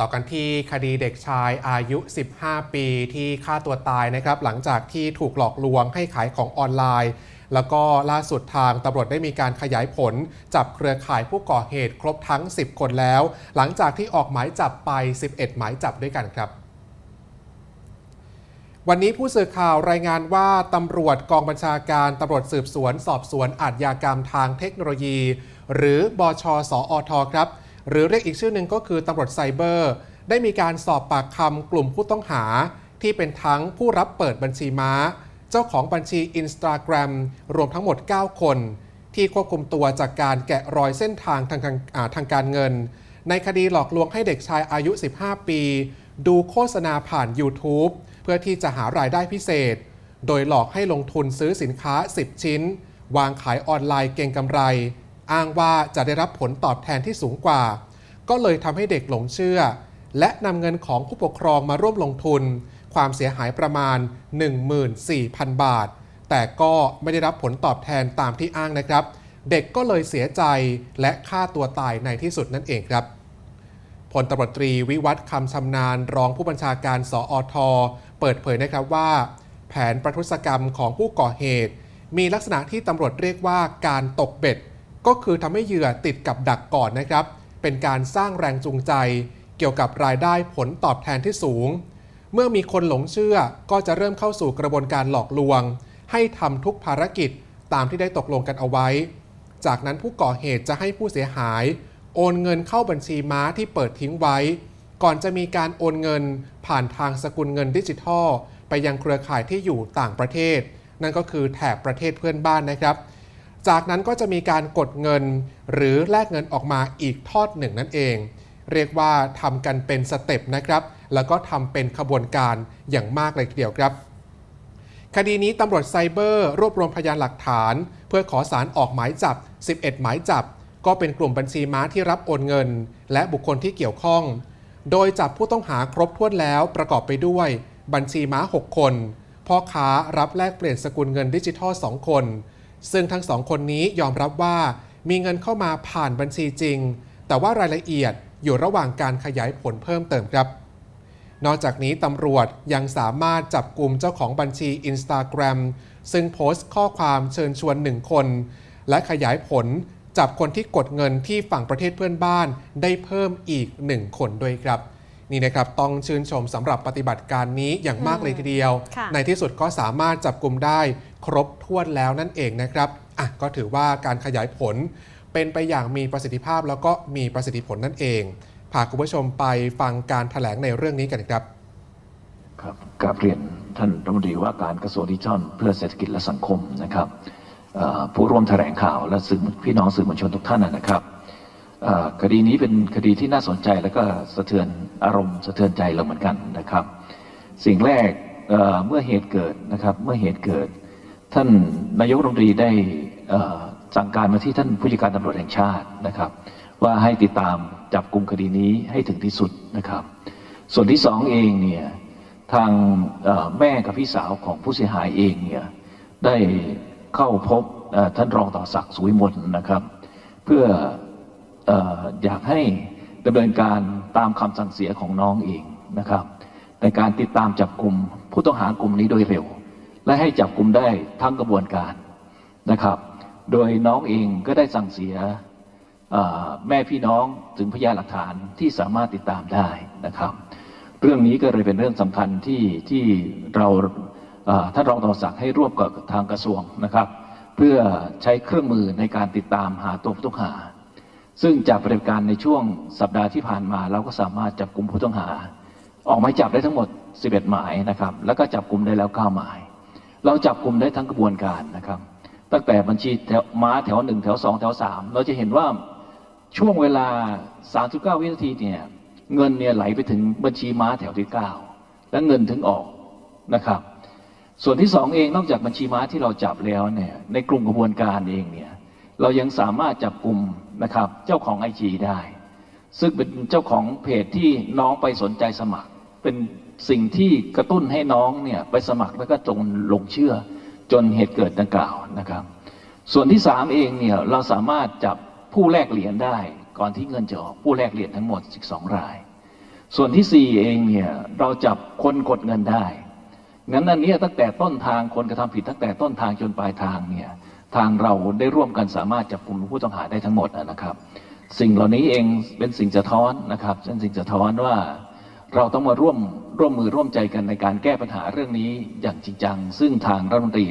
ต่อกันที่คดีเด็กชายอายุ 15 ปีที่ฆ่าตัวตายนะครับ หลังจากที่ถูกหลอกลวงให้ขายของออนไลน์ แล้วก็ล่าสุดทางตำรวจได้มีการขยายผล จับเครือข่ายผู้ก่อเหตุครบทั้ง 10 คนแล้ว หลังจากที่ออกหมายจับไป 11 หมายจับด้วยกันครับวันนี้ผู้สื่อข่าวรายงานว่าตำรวจกองบัญชาการตำรวจสืบสวน สอบสวนอาชญากรรมทางเทคโนโลยี หรือบชสอทครับ หรือเรียกอีกชื่อหนึ่งก็คือตำรวจไซเบอร์ ได้มีการสอบปากคำกลุ่มผู้ต้องหา ที่เป็นทั้งผู้รับเปิดบัญชีม้า เจ้าของบัญชี Instagram รวมทั้งหมด 9 คน ที่ควบคุมตัวจากการแกะรอยเส้นทางทางทางทางการเงิน ในคดีหลอกลวงให้เด็กชายอายุ 15 ปี ดูโฆษณาผ่าน YouTube เพื่อที่จะหารายได้พิเศษ โดยหลอกให้ลงทุนซื้อสินค้า 10 ชิ้น วางขายออนไลน์เก่งกำไร อ้างว่าจะได้รับผลตอบแทนที่สูงกว่า ก็เลยทำให้เด็กหลงเชื่อ และนำเงินของผู้ปกครองมาร่วมลงทุน ความเสียหายประมาณ 14,000 บาท แต่ก็ไม่ได้รับผลตอบแทนตามที่อ้างนะครับ เด็กก็เลยเสียใจและฆ่าตัวตายในที่สุดนั่นเองครับพลตำรวจตรีวิวัฒน์คำชำนาญรองผู้บัญชาการสอทเปิดเผยนะครับว่า แผนประทุษกรรมของผู้ก่อเหตุ มีลักษณะที่ตำรวจเรียกว่าการตกเบ็ด ก็คือทำให้เหยื่อติดกับดักก่อนนะครับ เป็นการสร้างแรงจูงใจ เกี่ยวกับรายได้ผลตอบแทนที่สูง เมื่อมีคนหลงเชื่อก็จะเริ่มเข้าสู่กระบวนการหลอกลวง ให้ทำทุกภารกิจตามที่ได้ตกลงกันเอาไว้ จากนั้นผู้ก่อเหตุจะให้ผู้เสียหาย โอนเงินเข้าบัญชีม้าที่เปิดทิ้งไว้ ก่อนจะมีการโอนเงินผ่านทางสกุลเงินดิจิทัล ไปยังเครือข่ายที่อยู่ต่างประเทศ นั่นก็คือแถบประเทศเพื่อนบ้านนะครับ จากนั้นก็จะมีการกดเงินหรือแลกเงินออกมาอีกทอดหนึ่งนั่นเอง เรียกว่าทำกันเป็นสเต็ปนะครับ แล้วก็ทำเป็นขบวนการอย่างมากเลยทีเดียวครับ คดีนี้ตำรวจไซเบอร์รวบรวมพยานหลักฐาน เพื่อขอสารออกหมายจับ 11 หมายจับ ก็เป็นกลุ่มบัญชีม้าที่รับโอนเงิน และบุคคลที่เกี่ยวข้อง โดยจับผู้ต้องหาครบถ้วนแล้วประกอบไปด้วย บัญชีม้า 6 คน พ่อค้ารับแลกเปลี่ยนสกุลเงินดิจิทัล 2 คน ซึ่งทั้งสองคนนี้ยอมรับว่ามีเงินเข้ามาผ่านบัญชีจริง แต่ว่ารายละเอียดอยู่ระหว่างการขยายผลเพิ่มเติมครับ นอกจากนี้ตำรวจยังสามารถจับกลุ่มเจ้าของบัญชี Instagram ซึ่งโพสต์ข้อความเชิญชวนหนึ่งคน และขยายผลจับคนที่กดเงินที่ฝั่งประเทศเพื่อนบ้านได้เพิ่มอีกหนึ่งคนด้วยครับ นี่นะครับต้องชื่นชมสำหรับปฏิบัติการนี้อย่างมากเลยทีเดียว ค่ะ ในที่สุดก็สามารถจับกลุ่มได้ครบถ้วนแล้วนั่นเองนะครับอะก็ถือว่าการขยายผลเป็นไปอย่างมีประสิทธิภาพแล้วก็มีประสิทธิผลนั่นเองพาคุณผู้ชมไปฟังการถแถลงในเรื่องนี้กันครับ ครับกราบเรียนท่านรัฐมนตรีว่าการกระทรวงดิจิทัลเพื่อเศรษฐกิจและสังคมนะครับเอ่อผู้ร่วมแถลงข่าวและสื่อพี่น้องสื่อมวลชนทุกท่านนะครับเอ่อ คดีนี้เป็นคดีที่น่าสนใจและก็สะเทือนอารมณ์สะเทือนใจเราเหมือนกันนะครับ สิ่งแรกเมื่อเหตุเกิดนะครับเมื่อเหตุเกิด ท่านนายกรัฐมนตรีได้สั่งการมาที่ท่านผู้จัดการตำรวจแห่งชาตินะครับ ว่าให้ติดตามจับกลุ่มคดีนี้ให้ถึงที่สุดนะครับ ส่วนที่สองเองเนี่ยทางแม่กับพี่สาวของผู้เสียหายเองเนี่ยได้เข้าพบท่านรองต่อศักดิ์สุวิมลนะครับ เพื่อ อยากให้ดำเนินการตามคำสั่งเสียของน้องเองนะครับในการติดตามจับกลุ่มผู้ต้องหากลุ่มนี้โดยเร็ว และให้จับกลุ่มได้ทั้งกระบวนการนะครับ โดยน้องเองก็ได้สั่งเสียแม่พี่น้องถึงพยานหลักฐานที่สามารถติดตามได้นะครับ เรื่องนี้ก็เลยเป็นเรื่องสำคัญที่ที่เราท่านรองต่อศักให้ร่วมกับทางกระทรวงนะครับ เพื่อใช้เครื่องมือในการติดตามหาตัวผู้ต้องหา ซึ่งจากปฏิบัติการในช่วงสัปดาห์ที่ผ่านมา เราก็สามารถจับกลุ่มผู้ต้องหา ออกหมายจับได้ทั้งหมด 11 หมายนะครับ แล้วก็จับกลุ่มได้แล้ว 9 หมาย เราจับกลุ่มได้ทั้งกระบวนการนะครับ ตั้งแต่บัญชีแถวม้าแถวหนึ่งแถวสองแถวสามเราจะเห็นว่าช่วงเวลา 39 วินาทีเนี่ยเงินเนี่ยไหลไปถึงบัญชีม้าแถวที่ 9 และเงินถึงออกนะครับ ส่วนที่สองเองนอกจากบัญชีม้าที่เราจับแล้วเนี่ยในกลุ่มกระบวนการเองเนี่ยเรายังสามารถจับกลุ่ม นะครับ เจ้าของไอจีได้ ซึ่งเป็นเจ้าของเพจที่น้องไปสนใจสมัคร เป็นสิ่งที่กระตุ้นให้น้องเนี่ยไปสมัครแล้วก็จงหลงเชื่อจนเหตุเกิดดังกล่าวนะครับ ส่วนที่สามเองเนี่ยเราสามารถจับผู้แลกเหรียญได้ ก่อนที่เงินจะออกผู้แลกเหรียญทั้งหมด 12 ราย ส่วนที่สี่เองเนี่ยเราจับคนกดเงินได้งั้นอันนี้ตั้งแต่ต้นทางคนกระทำผิดตั้งแต่ต้นทางจนปลายทางเนี่ย ทางเราได้ร่วมกันสามารถจับกลุ่มผู้ต้องหาได้ทั้งหมดนะครับ สิ่งเหล่านี้เองเป็นสิ่งสะท้อนนะครับเป็นสิ่งสะท้อนว่าเราต้องมาร่วมร่วมมือร่วมใจกันในการแก้ปัญหาเรื่องนี้อย่างจริงจัง ซึ่งทางรัฐมนตรี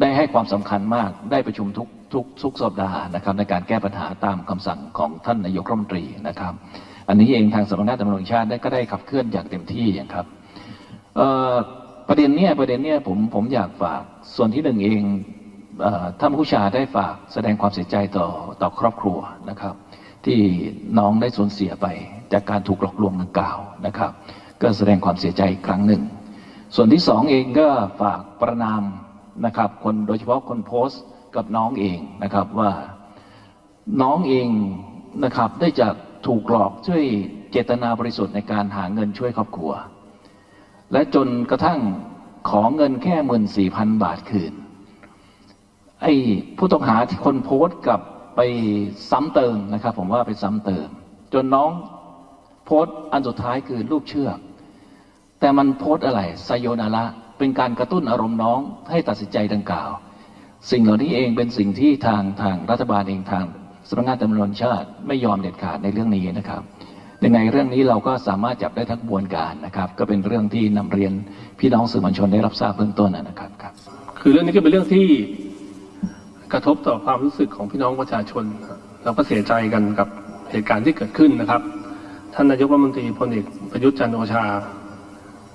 ได้ให้ความสำคัญมากได้ประชุมทุกทุกทุกสัปดาห์นะครับ ในการแก้ปัญหาตามคำสั่งของท่านนายกรัฐมนตรีนะครับ อันนี้เองทางสำนักงานตำรวจแห่งชาติได้ก็ได้ขับเคลื่อนอย่างเต็มที่ครับประเด็นเนี้ยประเด็นเนี้ยผมผมอยากฝากส่วนที่หนึ่งเอง ท่านผู้ชาได้ฝากแสดงความเสียใจต่อต่อครอบครัวนะครับ ที่น้องได้สูญเสียไปจากการถูกหลอกลวงดังกล่าวนะครับ ก็แสดงความเสียใจอีกครั้งหนึ่ง ส่วนที่สองเองก็ฝากประนามนะครับ คนโดยเฉพาะคนโพสต์กับน้องเองนะครับว่าน้องเองนะครับได้จากถูกหลอกช่วยเจตนาบริสุทธิ์ในการหาเงินช่วยครอบครัว และจนกระทั่งขอเงินแค่หมื่นสี่พันบาทคืน ไอ้ผู้ต้องหาที่คนโพสต์กับไปซ้ำเติมนะครับ ผมว่าไปซ้ำเติม จนน้องโพสต์อันสุดท้ายคือรูปเชือก แต่มันโพสต์อะไรไซโยนาระเป็นการกระตุ้นอารมณ์น้องให้ตัดสินใจดังกล่าว สิ่งเหล่านี้เองเป็นสิ่งที่ทางทางรัฐบาลเองทางสำนักงานตำรวจชาติไม่ยอมเด็ดขาดในเรื่องนี้นะครับยังไงเรื่องนี้เราก็สามารถจับได้ทั้งกระบวนการนะครับ ก็เป็นเรื่องที่นำเรียนพี่น้องสื่อมวลชนได้รับทราบเบื้องต้นนะครับครับคือเรื่องนี้ก็เป็นเรื่องที่ กระทบต่อความรู้สึกของพี่น้องประชาชน เราก็เสียใจกันกับเหตุการณ์ที่เกิดขึ้นนะครับ ท่านนายกรัฐมนตรีพลเอกประยุทธ์จันทร์โอชา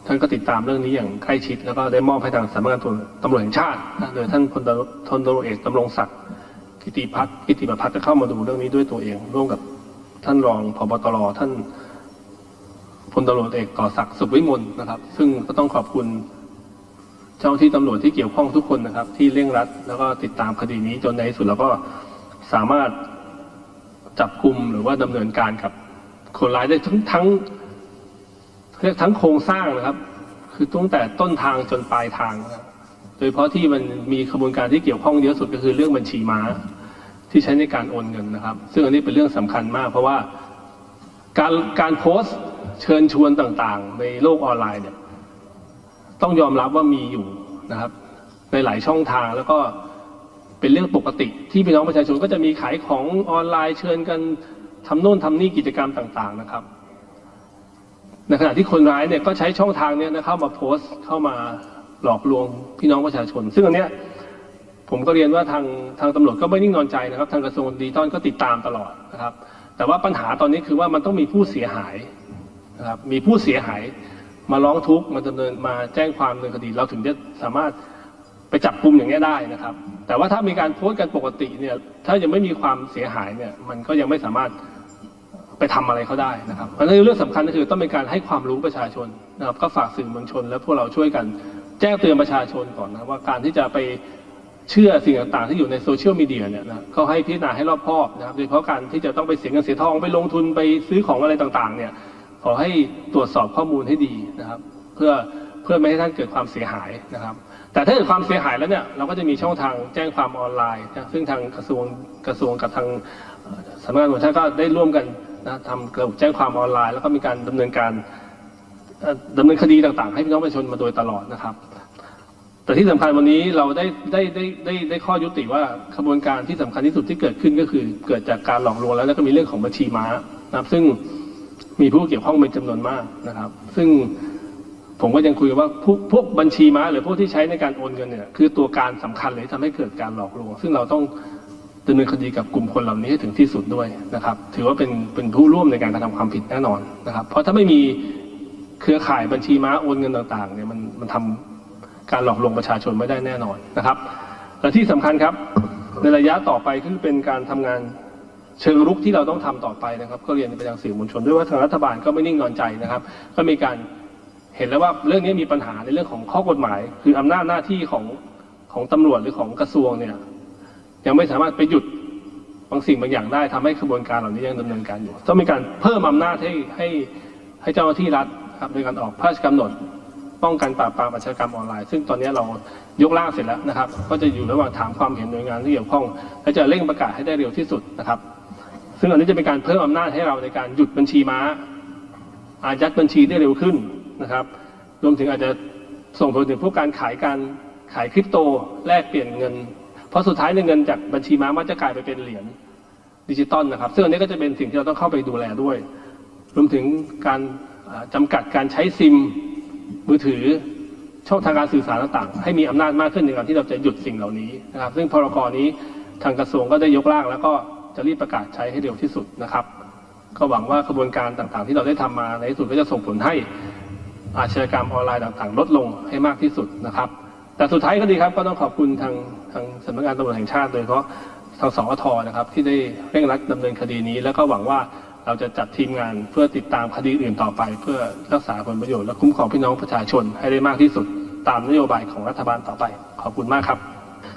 ท่านก็ติดตามเรื่องนี้อย่างใกล้ชิด แล้วก็ได้มอบให้ทางสำนักงานตำรวจแห่งชาติ โดยท่านพลตำรวจพลตำรวจเอกดำรงศักดิ์กิติพัฒน์กิติประพัฒน์จะเข้ามาดูเรื่องนี้ด้วยตัวเอง ร่วมกับท่านรองพบตรท่านพลตำรวจเอกต่อศักดิ์สุขวิมลนะครับ ซึ่งก็ต้องขอบคุณ เจ้าที่ตำรวจที่เกี่ยวข้องทุกคนนะครับ ที่เร่งรัด แล้วก็ติดตามคดีนี้จนในที่สุดเราก็สามารถจับกลุ่มหรือว่าดำเนินการกับคนร้ายได้ทั้งทั้งเรียกทั้งโครงสร้างนะครับ คือตั้งแต่ต้นทางจนปลายทางนะครับโดยเฉพาะที่มันมีขบวนการที่เกี่ยวข้องเยอะสุดก็คือเรื่องบัญชีม้าที่ใช้ในการโอนเงินนะครับ ซึ่งอันนี้เป็นเรื่องสำคัญมาก เพราะว่าการการโพสต์เชิญชวนต่างๆ ในโลกออนไลน์เนี่ย ต้องยอมรับว่ามีอยู่นะครับ ในหลายช่องทางแล้วก็เป็นเรื่องปกติ ที่พี่น้องประชาชนก็จะมีขายของออนไลน์เชิญกันทำโน่นทำนี่กิจกรรมต่างๆนะครับในขณะที่คนร้ายเนี่ยก็ใช้ช่องทางเนี้ยนะเข้ามาโพสต์เข้ามาหลอกลวงพี่น้องประชาชน ซึ่งอันเนี้ยผมก็เรียนว่าทางทางตำรวจก็ไม่นิ่งนอนใจนะครับ ทางกระทรวงดิจิทัลก็ติดตามตลอดนะครับ แต่ว่าปัญหาตอนนี้คือว่ามันต้องมีผู้เสียหายนะครับมีผู้เสียหาย มาร้องทุกข์มาดำเนินมาแจ้งความดำเนินคดี เราถึงจะสามารถไปจับกลุ่มอย่างนี้ได้นะครับ แต่ว่าถ้ามีการโพสต์กันปกติเนี่ยถ้ายังไม่มีความเสียหายเนี่ยมันก็ยังไม่สามารถไปทำอะไรเขาได้นะครับเพราะฉะนั้นเรื่องสำคัญก็คือต้องเป็นการให้ความรู้ประชาชนนะครับก็ฝากสื่อมวลชน และพวกเราช่วยกันแจ้งเตือนประชาชนก่อนนะว่าการที่จะไปเชื่อสิ่งต่างๆที่อยู่ในโซเชียลมีเดียเนี่ยนะเขาให้พิจารณาให้รอบคอบนะครับโดยเฉพาะการที่จะต้องไปเสียเงินเสียทองไปลงทุนไปซื้อของอะไรต่างๆเนี่ย ขอให้ตรวจสอบข้อมูลให้ดีนะครับ เพื่อเพื่อไม่ให้ท่านเกิดความเสียหายนะครับ แต่ถ้าเกิดความเสียหายแล้วเนี่ยเราก็จะมีช่องทางแจ้งความออนไลน์นะซึ่งทางกระทรวงกระทรวงกับทางสำนักงานตำรวจชาติก็ได้ร่วมกันนะทำระบบแจ้งความออนไลน์ แล้วก็มีการดำเนินการเอ่อดำเนินคดีต่างๆ ให้พี่น้องประชาชนมาโดยตลอดนะครับ แต่ที่สำคัญวันนี้เราได้ได้ได้ได้ได้ข้อยุติว่าขบวนการที่สำคัญที่สุดที่เกิดขึ้นก็คือ เกิดจากการหลอกลวงแล้วแล้วก็มีเรื่องของบัญชีม้านะครับซึ่ง มีผู้เกี่ยวข้องเป็นจำนวนมากนะครับ ซึ่งผมก็ยังคุยว่าพวกพวกบัญชีม้าหรือพวกที่ใช้ในการโอนเงินเนี่ยคือตัวการสำคัญเลยที่ทำให้เกิดการหลอกลวง ซึ่งเราต้องดำเนินคดีกับกลุ่มคนเหล่านี้ให้ถึงที่สุดด้วยนะครับ ถือว่าเป็นเป็นผู้ร่วมในการกระทำความผิดแน่นอนนะครับ เพราะถ้าไม่มีเครือข่ายบัญชีม้าโอนเงินต่างๆเนี่ยมันมันทำการหลอกลวงประชาชนไม่ได้แน่นอนนะครับ และที่สำคัญครับในระยะต่อไปคือเป็นการทำงาน เชิงรุกที่เราต้องทำต่อไปนะครับ ก็เรียนไปยังสื่อมวลชนด้วยว่าทางรัฐบาลก็ไม่นิ่งนอนใจนะครับ ก็มีการเห็นแล้วว่าเรื่องนี้มีปัญหาในเรื่องของข้อกฎหมาย คืออำนาจหน้าที่ของของตำรวจหรือของกระทรวงเนี่ยยังไม่สามารถไปหยุดบางสิ่งบางอย่างได้ทำให้กระบวนการเหล่านี้ยังดำเนินการอยู่ ต้องมีการเพิ่มอำนาจให้ให้ให้เจ้าหน้าที่รัฐครับโดยการออกพระราชกำหนด ป้องกันปราบปรามอาชญากรรมออนไลน์ ซึ่งตอนนี้เรายกร่างเสร็จแล้วนะครับ ก็จะอยู่ระหว่างถามความเห็นหน่วยงานที่เกี่ยวข้องและจะเร่งประกาศให้ได้เร็วที่สุดนะครับ ซึ่งอันนี้จะเป็นการเพิ่มอำนาจให้เราในการหยุดบัญชีม้า อายัดบัญชีได้เร็วขึ้นนะครับ รวมถึงอาจจะส่งผลถึงพวกการขายการขายคริปโตแลกเปลี่ยนเงิน เพราะสุดท้ายในเงินจากบัญชีม้ามันจะกลายไปเป็นเหรียญดิจิตอลนะครับ ซึ่งอันนี้ก็จะเป็นสิ่งที่เราต้องเข้าไปดูแลด้วย รวมถึงการอ่าจำกัดการใช้ซิมมือถือช่องทางการสื่อสารต่างๆ ให้มีอำนาจมากขึ้นในการที่เราจะหยุดสิ่งเหล่านี้นะครับ ซึ่งพรกรนี้ทางกระทรวงก็ได้ยกร่างแล้วก็ จะรีบประกาศใช้ให้เร็วที่สุดนะครับ ก็หวังว่ากระบวนการต่างๆ ที่เราได้ทำมาในที่สุดก็จะส่งผลให้อาชญากรรมออนไลน์ต่างๆ ลดลงให้มากที่สุดนะครับ แต่สุดท้ายก็ดีครับก็ต้องขอบคุณทางทางสำนักงานตำรวจแห่งชาติโดยเฉพาะทางสอทนะครับที่ได้เร่งรัดดำเนินคดีนี้ แล้วก็หวังว่าเราจะจัดทีมงานเพื่อติดตามคดีอื่นต่อไป เพื่อรักษาผลประโยชน์และคุ้มครองพี่น้องประชาชนให้ได้มากที่สุด ตามนโยบายของรัฐบาลต่อไป ขอบคุณมากครับ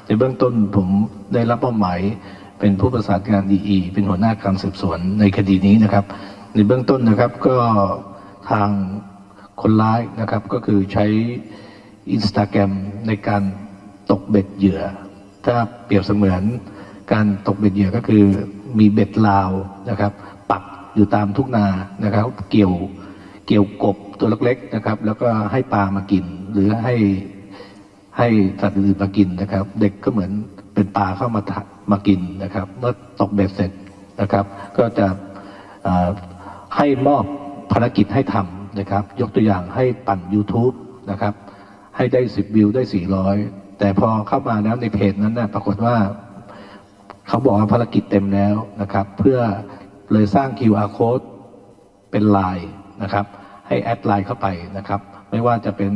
ในเบื้องต้นผมได้รับมอบหมาย เป็นผู้ประสานงานดีเป็นหัวหน้าการสืบสวนในคดีนี้นะครับ ในเบื้องต้นนะครับก็ทางคนร้ายนะครับก็คือใช้อินสตาแกรมในการตกเบ็ดเหยื่อ ถ้าเปรียบเสมือนการตกเบ็ดเหยื่อก็คือมีเบ็ดลาวนะครับ ปักอยู่ตามทุ่งนานะครับ เกี่ยวเกี่ยวกบตัวเล็กๆนะครับ แล้วก็ให้ปลามากิน หรือให้ให้สัตว์อื่นมากินนะครับ เด็กก็เหมือนเป็นปลาเข้ามาทะ มากินนะครับเมื่อตกเบ็ดเสร็จนะครับ ก็จะให้มอบภารกิจให้ทำนะครับ ยกตัวอย่างให้ปั่น YouTube นะครับ ให้ได้ 10 วิวได้ 400 แต่พอเข้ามาแล้วในเพจนั้นนะปรากฏว่า เขาบอกว่าภารกิจเต็มแล้วนะครับ เพื่อเลยสร้าง QR code เป็นไลน์นะครับ ให้แอดไลน์เข้าไปนะครับ ไม่ว่าจะเป็น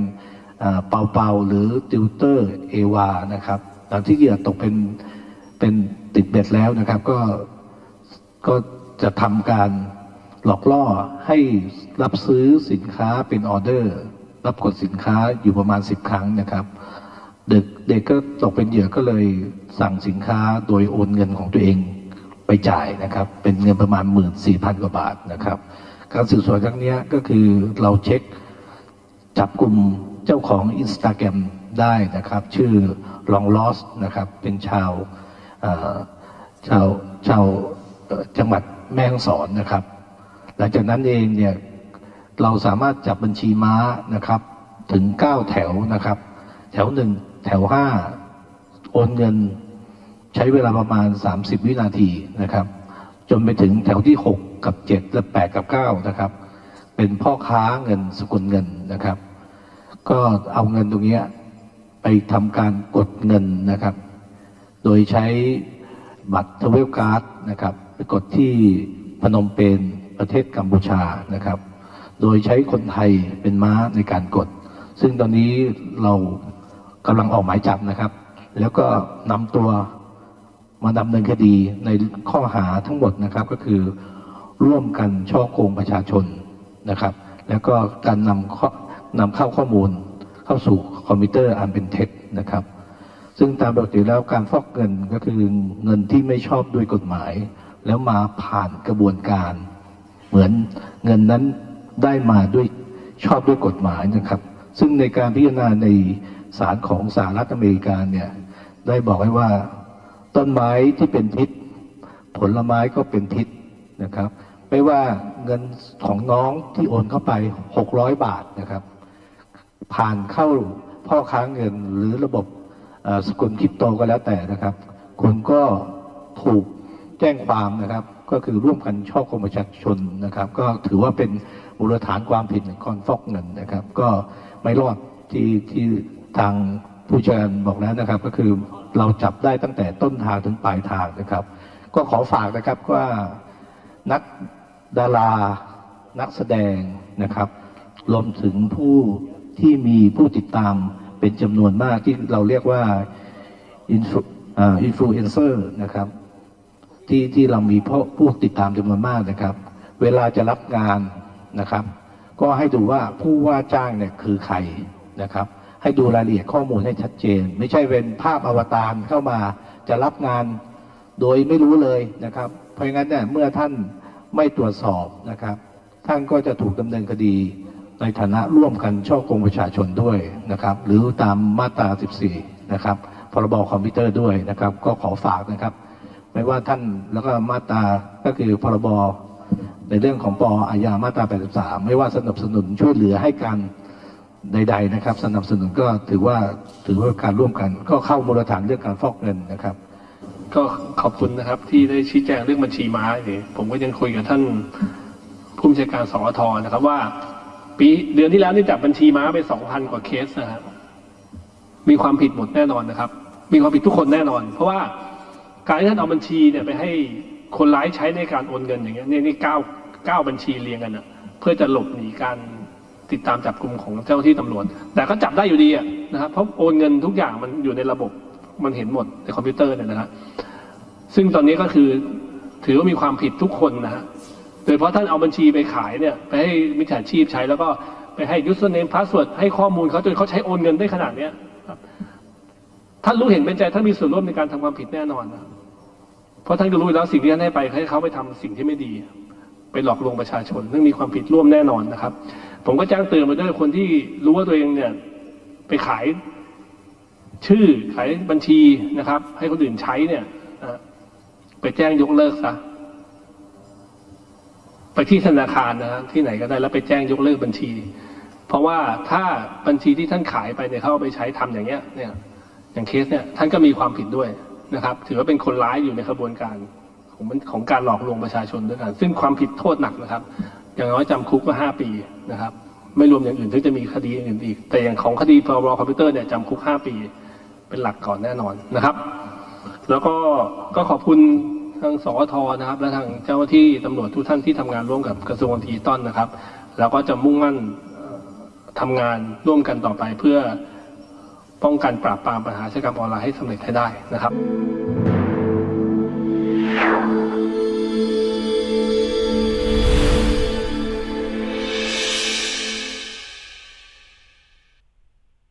เอ่อเปาเปาหรือติวเตอร์เอวานะครับหลังที่เหยื่อตกเป็น เป็นติดเบ็ดแล้วนะครับ ก็ก็จะทำการหลอกล่อให้รับซื้อสินค้าเป็นออเดอร์ รับกดสินค้าอยู่ประมาณ 10 ครั้งนะครับ เด็กเด็กก็ตกเป็นเหยื่อก็เลยสั่งสินค้าโดยโอนเงินของตัวเองไปจ่ายนะครับ เป็นเงินประมาณ 1 4 0 0 0 กว่าบาทนะครับ การสืบสวนครั้งนี้ก็คือเราเช็คจับกลุ่มเจ้าของอินสตาแกรมได้นะครับ ชื่อลองลอสนะครับ เป็นชาว ชาวชาวจังหวัดแม่ฮ่องสอนนะครับ หลังจากนั้นเองเนี่ยเราสามารถจับบัญชีม้านะครับถึง 9 แถวนะครับ แถวหนึ่งแถวห้าโอนเงินใช้เวลาประมาณ 30 วินาทีนะครับ จนไปถึงแถวที่ 6 กับ 7 และ 8 กับ 9 นะครับ เป็นพ่อค้าเงินสกุลเงินนะครับ ก็เอาเงินตรงนี้ไปทำการกดเงินนะครับ โดยใช้บัตรทเวลการ์ดนะครับไปกดที่พนมเปญประเทศกัมพูชานะครับ โดยใช้คนไทยเป็นม้าในการกด ซึ่งตอนนี้เรากำลังออกหมายจับนะครับ แล้วก็นำตัวมาดำเนินคดีในข้อหาทั้งหมดนะครับก็คือร่วมกันช่อโกงประชาชนนะครับ แล้วก็การนำนำเข้าข้อมูลเข้าสู่คอมพิวเตอร์อันเป็นเท็จนะครับ ซึ่งตามปกติแล้วการฟอกเงินก็คือเงินที่ไม่ชอบด้วยกฎหมาย แล้วมาผ่านกระบวนการ เหมือนเงินนั้นได้มาด้วยชอบด้วยกฎหมายนะครับ ซึ่งในการพิจารณาในศาลของสหรัฐอเมริกาเนี่ยได้บอกไว้ว่าต้นไม้ที่เป็นพิษ ผลไม้ก็เป็นพิษนะครับ ไม่ว่าเงินของน้องที่โอนเข้าไป 600 บาทนะครับ ผ่านเข้าพ่อค้าเงินหรือระบบ สกุลคริปโตก็แล้วแต่นะครับ คุณก็ถูกแจ้งความนะครับ ก็คือร่วมกันช่อกงประชาชนนะครับ ก็ถือว่าเป็นมูลฐานความผิดในการฟอกเงินนะครับ ก็ไม่รอดที่ที่ทางผู้เชิญบอกแล้วนะครับ ก็คือเราจับได้ตั้งแต่ต้นทางถึงปลายทางนะครับ ก็ขอฝากนะครับว่านักดารานักแสดงนะครับ รวมถึงผู้ที่มีผู้ติดตาม เป็นจำนวนมากที่เราเรียกว่าอินฟลูอินเอนเซอร์นะครับ ที่ที่เรามีผู้ติดตามจำนวนมากนะครับ เวลาจะรับงานนะครับ ก็ให้ดูว่าผู้ว่าจ้างเนี่ยคือใครนะครับ ให้ดูรายละเอียดข้อมูลให้ชัดเจน ไม่ใช่เป็นภาพอวตารเข้ามาจะรับงานโดยไม่รู้เลยนะครับ เพราะงั้นเนี่ยเมื่อท่านไม่ตรวจสอบนะครับ ท่านก็จะถูกดำเนินคดี ในฐานะร่วมกันช่อกงประชาชนด้วยนะครับ หรือตามมาตรา 14 นะครับ พรบคอมพิวเตอร์ด้วยนะครับ ก็ขอฝากนะครับ ไม่ว่าท่านแล้วก็มาตราก็คือพรบในเรื่องของปอาญามาตรา 83 ไม่ว่าสนับสนุนช่วยเหลือให้การใด ๆ นะครับ สนับสนุนก็ถือว่าถือว่าการร่วมกัน ก็เข้ามูลฐานเรื่องการฟอกเงินนะครับ ก็ขอบคุณนะครับที่ได้ชี้แจงเรื่องบัญชีม้าเนี่ยผมก็ยังคุยกับท่านผู้บัญชาการสอทนะครับว่า ปีเดือนที่แล้วนี่จับบัญชีม้าไปสองพันกว่าเคสนะครับมีความผิดหมดแน่นอนนะครับ มีความผิดทุกคนแน่นอน เพราะว่าการที่ท่านเอาบัญชีเนี่ยไปให้คนร้ายใช้ในการโอนเงินอย่างเงี้ยนี่นี่เก้าเก้าบัญชีเรียงกันนะเพื่อจะหลบหนีการติดตามจับกลุ่มของเจ้าหน้าที่ตำรวจ แต่ก็จับได้อยู่ดีะนะครับเพราะโอนเงินทุกอย่างมันอยู่ในระบบมันเห็นหมดในคอมพิวเตอร์เนี่ยนะฮะซึ่งตอนนี้ก็คือถือว่ามีความผิดทุกคนนะฮะโดยเฉพาะท่านเอาบัญชีไปขายเนี่ยไปให้มิจฉาชีพใช้แล้วก็ไปให้ username password ให้ข้อมูลเขาจนเขาใช้โอนเงินได้ขนาดเนี้ยครับท่านรู้เห็นเป็นใจท่านมีส่วนร่วมในการทำความผิดแน่นอนนะเพราะท่านก็รู้แล้วสิ่งที่ท่านให้ไปให้เขาไปทำสิ่งที่ไม่ดี ไปหลอกลวงประชาชนซึ่งมีความผิดร่วมแน่นอนนะครับ ผมก็แจ้งเตือนไปด้วยคนที่รู้ว่าตัวเองเนี่ยไปขายชื่อขายบัญชีนะครับ ให้คนอื่นใช้เนี่ยไปแจ้งยกเลิกซะ ไปที่ธนาคารนะที่ไหนก็ได้แล้วไปแจ้งยกเลิกบัญชี เพราะว่าถ้าบัญชีที่ท่านขายไปเนี่ยเขาเอาไปใช้ทำอย่างเงี้ยเนี่ยอย่างเคสเนี่ยท่านก็มีความผิดด้วยนะครับ ถือว่าเป็นคนร้ายอยู่ในกระบวนการของของการหลอกลวงประชาชนด้วยกัน ซึ่งความผิดโทษหนักนะครับ อย่างน้อยจำคุกก็ห้าปีนะครับ ไม่รวมอย่างอื่นที่จะมีคดีอื่นอีก แต่อย่างของคดีพรบคอมพิวเตอร์เนี่ยจำคุกห้าปี เป็นหลักก่อนแน่นอนนะครับ แล้วก็ก็ขอบคุณ ทางสอทนะครับ และทางเจ้าหน้าที่ตำรวจทุกท่านที่ทำงานร่วมกับกระทรวงดิจิตอลนะครับ แล้วก็จะมุ่งมั่นทำงานร่วมกันต่อไปเพื่อป้องกันปราบปรามปัญหาอาชญากรรมออนไลน์ให้สำเร็จให้ได้นะครับ